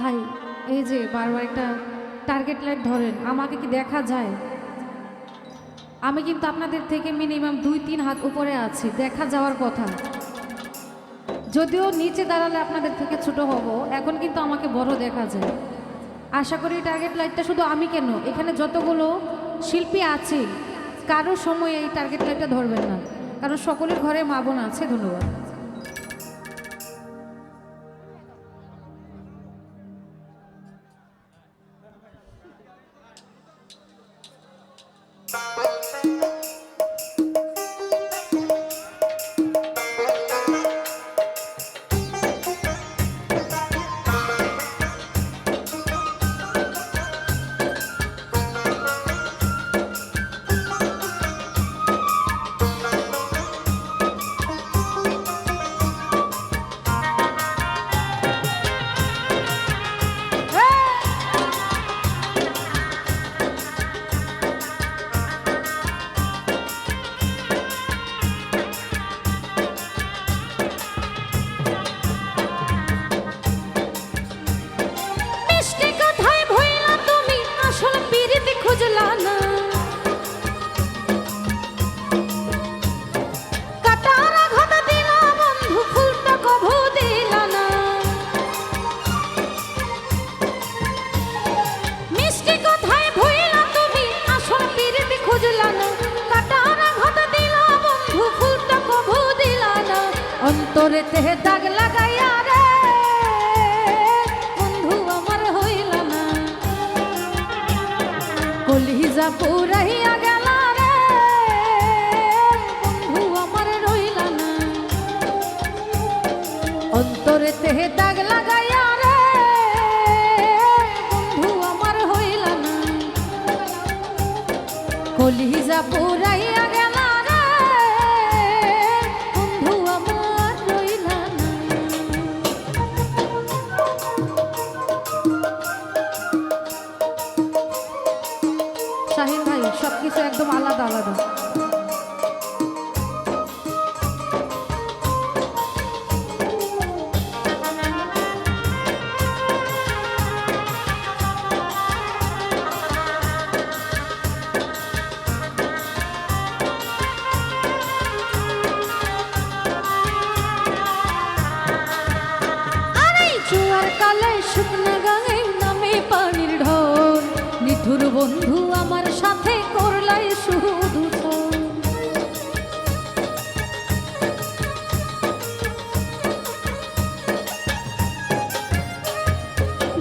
ভাই, এই যে বারবার একটা টার্গেট লাইট ধরেন, আমাকে কি দেখা যায়? আমি কিন্তু আপনাদের থেকে মিনিমাম দুই, তিন হাত উপরে আছি, দেখা যাওয়ার কথা। যদিও নিচে দাঁড়ালে আপনাদের থেকে ছোট হব, এখন কিন্তু আমাকে বড় দেখা যায়। আশা করি টার্গেট লাইটটা শুধু আমি কেন? এখানে যতগুলো শিল্পী আছে, কারও সময় এই টার্গেট লাইটটা ধরবেন না। কারণ সকলের ঘরে মা বোন আছে, ধন্যবাদ। কলিজা পুরাইয়া গেল রে। বন্ধু আমার রইলা না। অন্তরেতে দাগ লাগাইয়া রে। বন্ধু আমার হইলা না। কলিজা পুরাইয়া গেল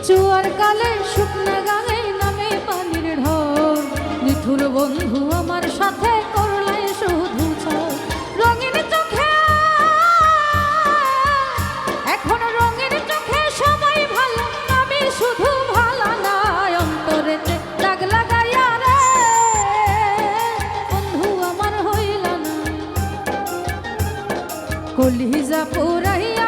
জোয়ার কালে শুকনা গাঙে নামে পানির ঢোল। নিঠুর বন্ধু আমার সাথে করলাই শুধু। রঙিন চোখে এখন রঙের চোখে সবাই ভালো, আমি শুধু ভালো না অন্তরেতে দাগ লাগাইয়া রে। বন্ধু আমার হইল না কলিজা পুরাইয়া